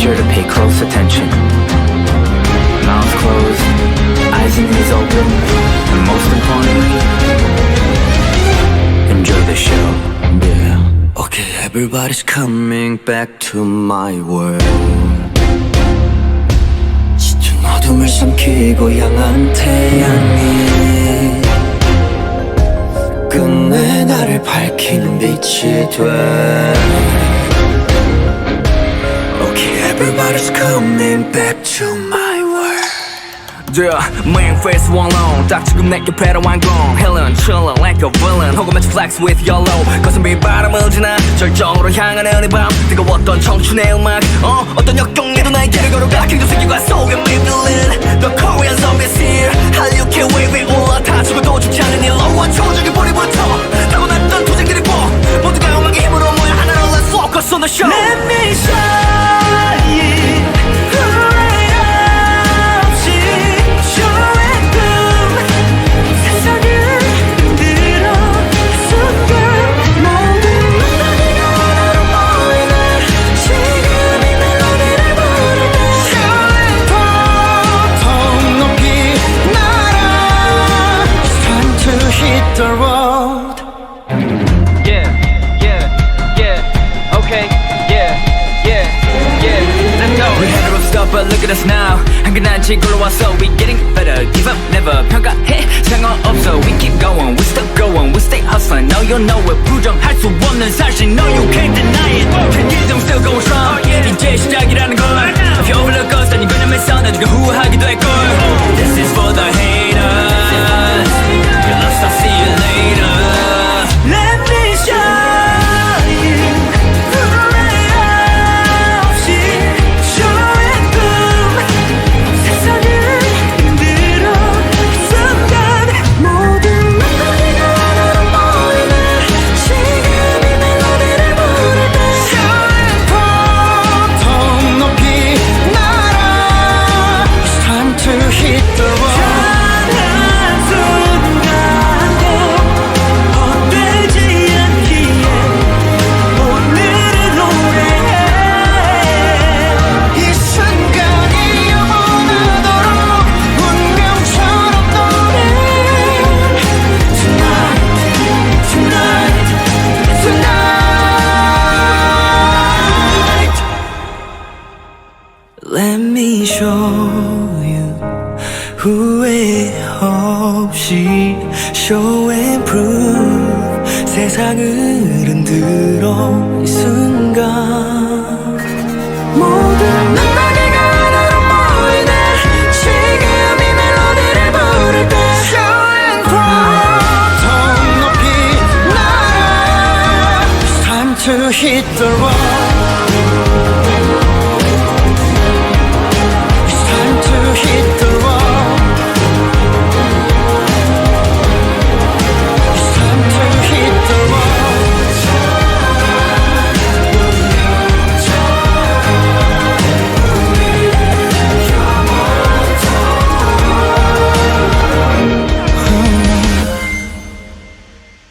sure to pay close attention. Mouth closed, eyes and ears open, and most importantly, enjoy the show. Yeah. Okay, everybody's coming back to my world. 짙은 어둠을 삼키고 향한 태양이 끝내 나를 밝히는 빛이 돼. back to my world. Yeah, main face one long 딱 지금 내게 배로 완공 Helen chillin' like a villain 혹은 마치 flex with yellow 거슴이 바람을 지나 절정으로 향하는 이밤 뜨거웠던 청춘의 음악 어 어떤 역경에도 나의 길을 걸어가 경주승기과 속에 밀들린 The Korean zombies here the road Yeah, yeah, yeah, okay, yeah, yeah, yeah, let's go. We had a rough start, but look at us now. 한근한 지구로 왔어, we getting better. Give up, never 평가해, 상관없어. We keep going, we still going, we stay hustling. Now you know it, 부정할 수 없는 사실. No, you can't deny it. 편견점 still going strong. 이제 시작이라는 걸. If you overlook us, then you're gonna miss out. 나중에 후회하기도 할 걸. You 후회 없이 show and prove 세상을 흔들어 이 순간 모든 멜로디가 하나로 모이네 지금 이 멜로디를 부를 때 Show and prove 더 높이 날아 time to hit the road